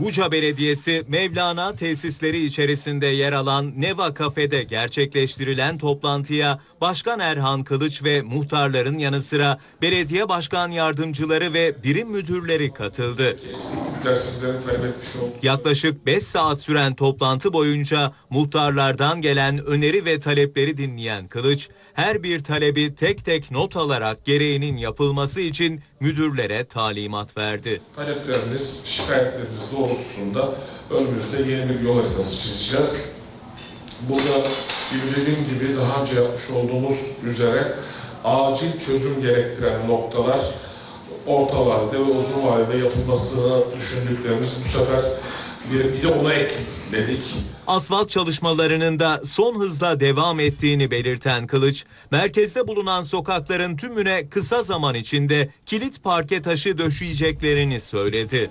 Buca Belediyesi Mevlana tesisleri içerisinde yer alan Neva Kafe'de gerçekleştirilen toplantıya Başkan Erhan Kılıç ve muhtarların yanı sıra belediye başkan yardımcıları ve birim müdürleri katıldı. Yaklaşık 5 saat süren toplantı boyunca muhtarlardan gelen öneri ve talepleri dinleyen Kılıç, her bir talebi tek tek not alarak gereğinin yapılması için müdürlere talimat verdi. talepleriniz, şikayetleriniz doğrultusunda önümüzde yeni bir yol haritası çizeceğiz. Burada dediğim gibi daha önce yapmış olduğumuz üzere acil çözüm gerektiren noktalar orta vadede ve uzun vadede yapılmasını düşündüklerimiz bu sefer bir, bir de ona ekledik. Asfalt çalışmalarının da son hızla devam ettiğini belirten Kılıç, merkezde bulunan sokakların tümüne kısa zaman içinde kilit parke taşı döşeyeceklerini söyledi.